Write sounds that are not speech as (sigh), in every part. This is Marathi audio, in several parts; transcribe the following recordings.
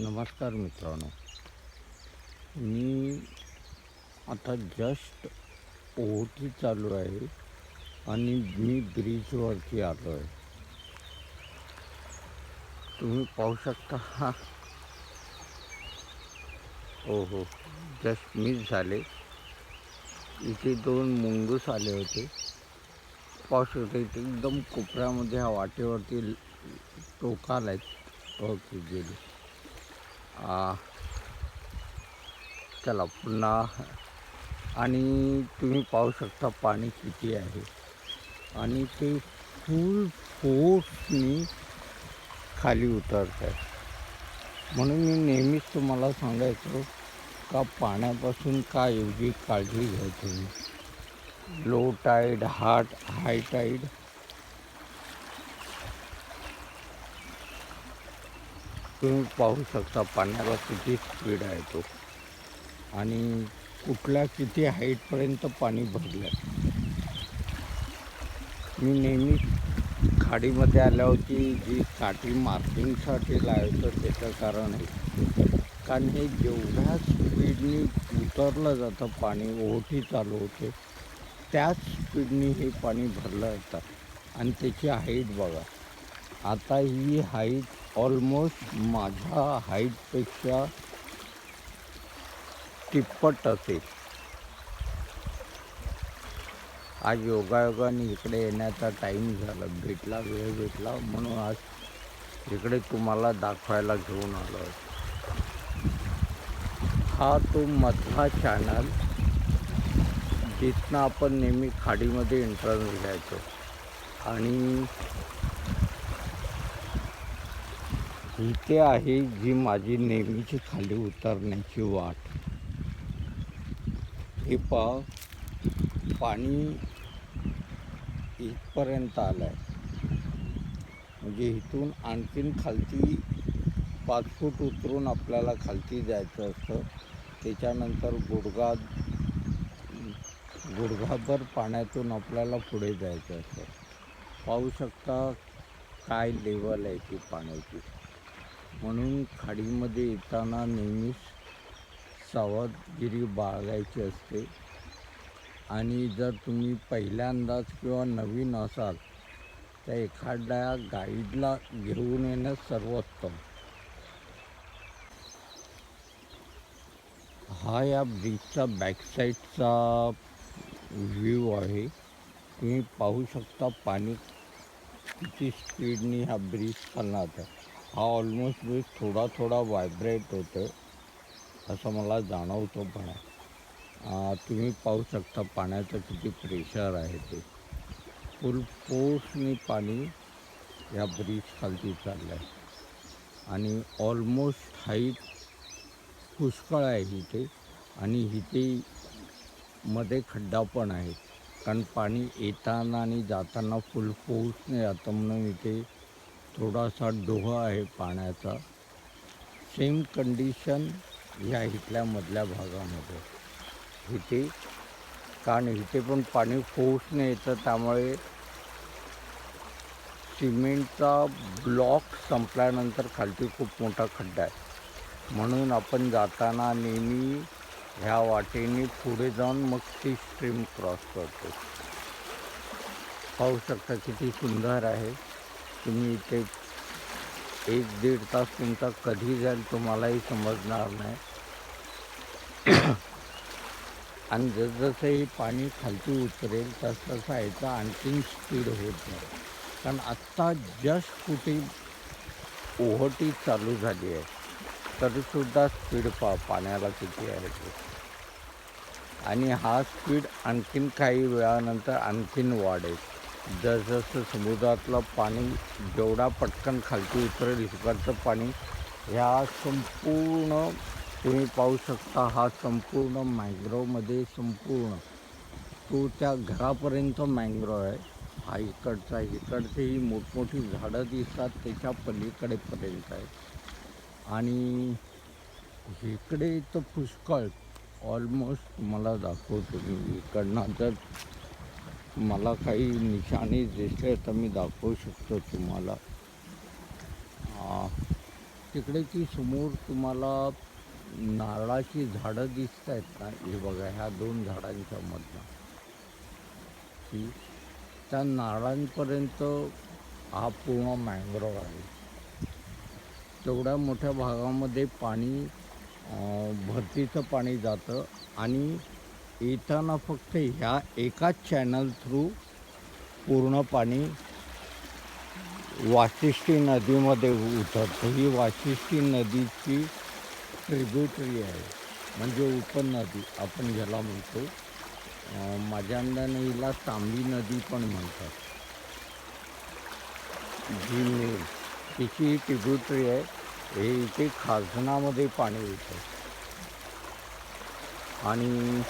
नमस्कार मित्रांनो. मी आता जस्ट ओहोटी चालू आहे आणि मी ब्रिजवरती आलो आहे. तुम्ही पाहू शकता हा. हो हो. जस्ट मिस झाले. इथे दोन मुंगूस आले होते. पाहू शकता इथे एकदम कोपऱ्यामध्ये ह्या वाटेवरती टोकाला आहेत. हो, ओके गेली. चला पुन्हा. आणि तुम्ही पाहू शकता पाणी किती आहे. आणि ते फुल फोर्सनी खाली उतरत आहे म्हणून मी नेहमीच तुम्हाला सांगायचो का पाण्यापासून का एवढी काळजी घ्या तुम्ही. Low tide heart high tide तुम्ही पाहू शकता पाण्याला किती स्पीड आहे तो. आणि कुठल्या किती हाईटपर्यंत पाणी भरलं आहे मी नेहमी खाडीमध्ये आल्यावरती जी काठी मार्किंगसाठी लावायचं त्याचं कारण आहे कारण हे जेवढ्या स्पीडनी उतरलं जातं पाणी ओहोटी चालू होते त्याच स्पीडनी हे पाणी भरलं जातं. आणि त्याची हाईट बघा. आता ही हाईट ऑलमोस्ट माझ्या हाईटपेक्षा तिप्पट असेल. आज योगायोगाने इकडे येण्याचा टाईम झाला. भेटला वेळ भेटला. म्हणून आज इकडे तुम्हाला दाखवायला घेऊन आलो. हा तो मधला चॅनल जिथनं आपण नेहमी खाडीमध्ये एंट्रन्स घ्यायचो. आणि इथे आहे जी माझी नेहमीची खाली उतरण्याची वाट. हे पाव पाणी इथपर्यंत आलं आहे म्हणजे इथून आणखीन खालती पाच फूट उतरून आपल्याला खालती जायचं असतं. त्याच्यानंतर गुडघा गुडघाभर पाण्यातून आपल्याला पुढे जायचं असतं. पाहू शकता काय लेवल आहे ती पाण्याची. म्हणून खाडीमध्ये येताना नेहमीच सावधगिरी बाळगायची असते. आणि जर तुम्ही पहिल्यांदाच किंवा नवीन असाल तर एखाद्या गाईडला घेऊन येणं सर्वोत्तम. हा या ब्रिजचा बॅकसाईडचा व्ह्यू आहे. तुम्ही पाहू शकता पाणी किती स्पीडनी हा ब्रिज चालणार आहे. हा ऑलमोस्ट मी थोडा थोडा व्हायब्रेट होतो असं मला जाणवतो पण तुम्ही पाहू शकता पाण्याचं किती प्रेशर आहे ते. फुल फोर्सनी पाणी या ब्रिज खालती चाललं आहे आणि ऑलमोस्ट हाईट पुष्कळ आहे इथे. आणि इथे मध्ये खड्डा पण आहे. कारण पाणी येताना आणि जाताना फुल फोर्सने जातं म्हणून इथे थोडासा डोह आहे पाण्याचा. सेम कंडिशन ह्या इथल्या मधल्या भागामध्ये. इथे कारण इथे पण पाणी पोहोचणे येतं त्यामुळे सिमेंटचा ब्लॉक संपल्यानंतर खालती खूप मोठा खड्डा आहे. म्हणून आपण जाताना नेहमी ह्या वाटेने पुढे जाऊन मग ती स्ट्रीम क्रॉस करतो. पाहू शकता किती सुंदर आहे. तुम्ही इथे एक दीड तास तुमचा कधी जाईल तुम्हालाही समजणार नाही. (coughs) आणि जसजसं हे पाणी खालती उतरेल तसतसं याचा आणखीन स्पीड होत नाही. कारण आत्ता जस्ट कुठे ओहटी चालू झाली आहे तरीसुद्धा स्पीड पा पाण्याला किती आहे ते. आणि हा स्पीड आणखीन काही वेळानंतर आणखीन वाढेल. जसजसं समुद्रातलं पाणी जेवढा पटकन खालती उतरेल इकडचं पाणी ह्या संपूर्ण तुम्ही पाहू शकता हा संपूर्ण मँग्रोवमध्ये संपूर्ण. तो त्या घरापर्यंत मँग्रोव आहे. हा इकडचा इकडचेही मोठमोठी झाडं दिसतात त्याच्या पलीकडेपर्यंत आहे. आणि इकडे तर पुष्कळ ऑलमोस्ट मला दाखवतो मी इकडनं जर मला काही निशाणी दिसले तर मी दाखवू शकतो तुम्हाला. तिकडे ती समोर तुम्हाला नारळाची झाडं दिसत आहेत ना? हे बघा ह्या दोन झाडांच्या मधनं. की त्या नारळांपर्यंत हा पूर्ण मँग्रोव आहे. तेवढ्या मोठ्या भागामध्ये पाणी भरतीचं पाणी जातं आणि येताना फक्त ह्या एकाच चॅनल थ्रू पूर्ण पाणी वाशिष्ठी नदीमध्ये उतरतं. ही वाशिष्ठी नदीची ट्रिब्युटरी आहे. म्हणजे उपनदी आपण ज्याला म्हणतो. माझ्या अंदाने हिला तांबी नदी पण म्हणतात. जी मेल तिची ट्रिब्युटरी आहे. हे इथे खाजनामध्ये पाणी येतं. आणि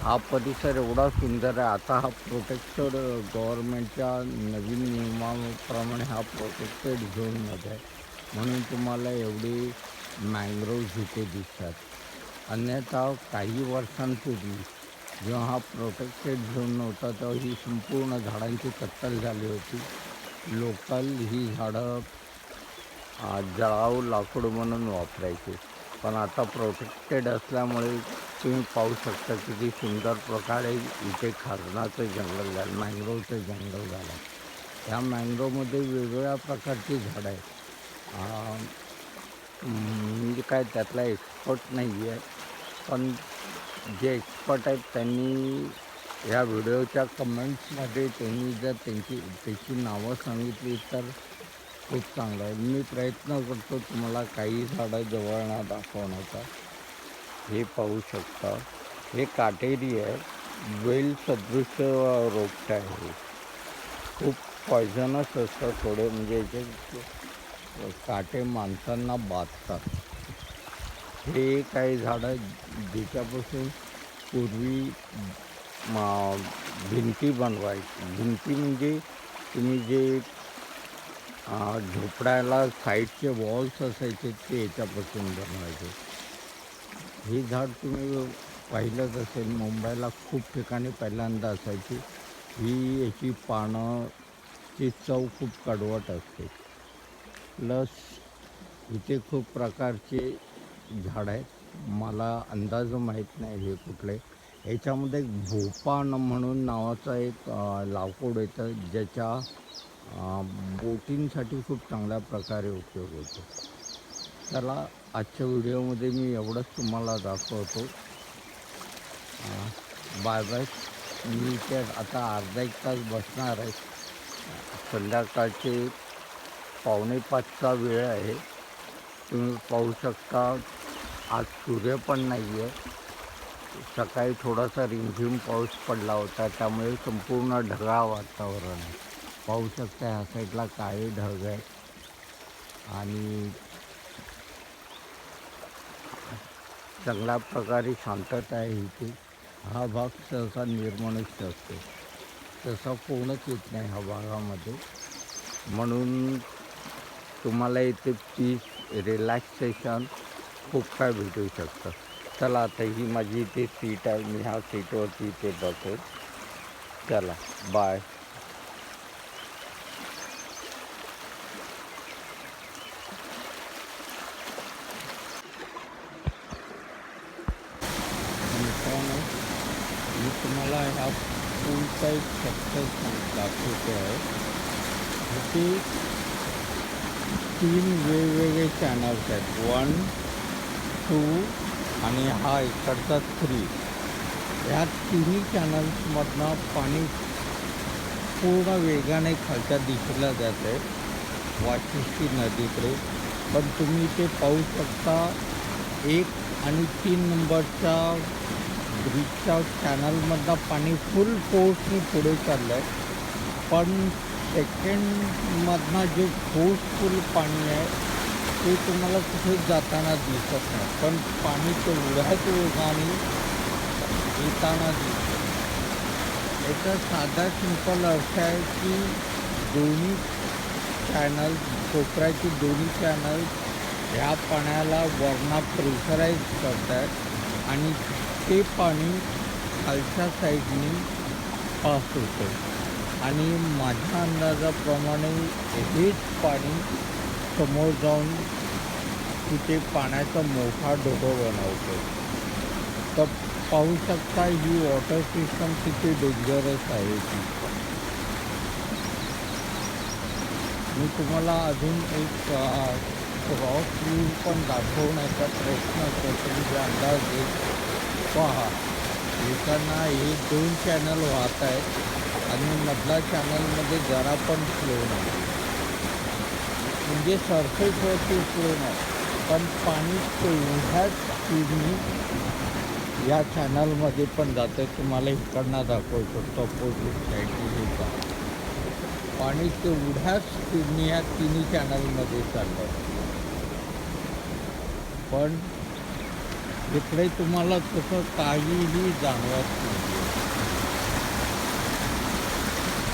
हा परिसर एवढा सुंदर आहे. आता हा प्रोटेक्टेड गव्हर्नमेंटच्या नवीन नियमाप्रमाणे हा प्रोटेक्टेड झोनमध्ये आहे. म्हणून तुम्हाला एवढी मँग्रोव्ह इथे दिसतात. अन्यथा काही वर्षांपूर्वी जेव्हा हा प्रोटेक्टेड झोन नव्हता तेव्हा ही संपूर्ण झाडांची कत्तल झाली होती. लोकल ही झाडं जळाऊ लाकूड म्हणून वापरायचे. पण आता प्रोटेक्टेड असल्यामुळे तुम्ही पाहू शकता किती सुंदर प्रकारे इथे खारणाचं जंगल झालं मँग्रोवचं जंगल झालं. ह्या मँग्रोवमध्ये वेगवेगळ्या प्रकारची झाडं आहेत. म्हणजे काय त्यातला एक्सपर्ट नाही आहे पण जे एक्सपर्ट आहेत त्यांनी या व्हिडिओच्या कमेंट्समध्ये त्यांनी जर त्यांची त्याची नावं सांगितली तर खूप चांगलं आहे. मी प्रयत्न करतो तुम्हाला काही झाडं जवळना दाखवण्याचा. हे पाहू शकता. हे काटेरी आहे. वेल सदृश रोपट आहे. खूप पॉयझनस असतं थोडे म्हणजे याचे काटे माणसांना बाधतात. हे काही झाडं ज्याच्यापासून पूर्वी भिंती बनवायची. भिंती म्हणजे तुम्ही जे झोपडायला साईडचे वॉल्स असायचे ते याच्यापासून बनवायचे. हे झाड तुम्ही पाहिलंच असेल मुंबईला खूप ठिकाणी पहिल्यांदा असायची. ही याची पानं ची चव खूप कडवट असते. प्लस इथे खूप प्रकारचे झाड आहेत. मला अंदाज माहीत नाही हे कुठले. याच्यामध्ये एक म्हणून नावाचं एक लाकूड येतं ज्याच्या बोटींसाठी बोटिंगसाठी खूप चांगल्या प्रकारे उपयोग होतो. चला आजच्या व्हिडिओमध्ये मी एवढंच तुम्हाला दाखवतो. Bye bye. मी इथे आता अर्धा एक तास बसणार आहे. संध्याकाळचे पावणे पाचचा वेळ आहे. तुम्ही पाहू शकता आज सूर्य पण नाही आहे सकाळी थोडासा रिमझिम पाऊस पडला होता त्यामुळे संपूर्ण ढगाळ वातावरण आहे. पाहू शकता ह्या साईडला काळे ढग आहेत. आणि चांगल्या प्रकारे शांतता आहे इथे. हा भाग सहसा निर्मनुष्य असतो. तसा कोणच येत नाही ह्या भागामध्ये. म्हणून तुम्हाला इथे पीस रिलॅक्सेशन खूप काय भेटू शकतं. चला आता ही माझी इथे सीट आहे. मी ह्या सीटवरती इथे बसेल चला बाय मित्रांनो मी तुम्हाला पूलचा एक स्ट्रक्चर दाखवतो आहे ते तीन वेगवेगळे चॅनल्स आहेत वन टू आणि हा इकडचा थ्री ह्या तिन्ही चॅनल्समधनं पाणी पूर्ण वेगाने खालच्या दिशेला जात आहे वाशिष्ठी नदीकडे. पण तुम्ही ते पाहू शकता एक आणि तीन नंबरच्या ब्रिजच्या चॅनलमधनं पाणी फुल फोर्सने पुढे चाललं आहे पण सेकंडमधनं जे फोर्सफुल पाणी आहे ते तुम्हाला कुठे जाताना दिसत नाही. पण पाणी तेवढ्याच वेगाने येताना दिसतं याचा साधा सिंपल अर्थ आहे की दोन्ही चॅनल कोपऱ्याचे दोन्ही चॅनल ह्या पाण्याला वरणा प्रेशराईज करतात आणि ते पाणी खालच्या साईडनी पास होतं. आणि माझ्या अंदाजाप्रमाणे हेच पाणी समोर जाऊन तिथे पाण्याचा मोठा डोबो बनवतो. तर पाहू शकता ही वॉटर सिस्टम किती डेंजरस आहे. ती मी तुम्हाला अजून एक क्रॉस व्ह्यू पण दाखवण्याचा प्रयत्न करतो. म्हणजे अंदाज घेत पहा. एकांना हे दोन चॅनल वाहत आहेत आणि मधला चॅनलमध्ये जरा पण फ्लो नाही. म्हणजे सरफेसवरती फ्लो नाही. पण पाणी तेवढ्याच स्पीडनी या चॅनलमध्ये पण जातं तुम्हाला इकडनं दाखवू शकतो. अपोजिट साईडने पाणी तेवढ्याच स्पीडने या तिन्ही चॅनलमध्ये चाललं पण इकडे तुम्हाला तसं काहीही जाणवत नाही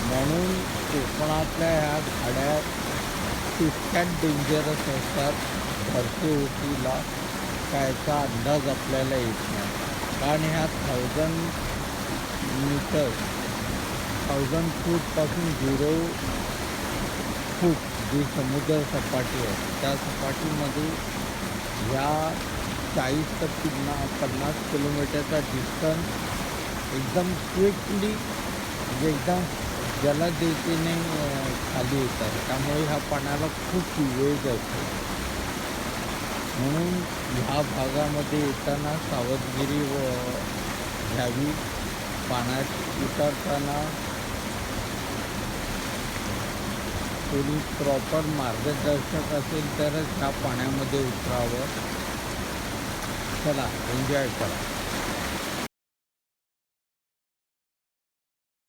म्हणून कोकणातल्या ह्या खाड्या तितक्यात डेंजरस असतात. भरती ओटीला कायचा अंदाज आपल्याला येत नाही. कारण ह्या थाउजंड मीटर थाउजंड फूटपासून झिरो फूट जी समुद्र सपाटी आहे त्या सपाटीमध्ये ह्या चाळीस ते पन्ना पन्नास किलोमीटरचा डिस्टन्स एकदम क्विकली म्हणजे एकदम जलदगतीने खाली येतात. त्यामुळे ह्या पाण्याला खूप वेग असतो. म्हणून ह्या भागामध्ये येताना सावधगिरी व घ्यावी. पाण्यात उतरताना कोणी प्रॉपर मार्गदर्शक असेल तरच ह्या पाण्यामध्ये उतरावं. 过来，中间儿过。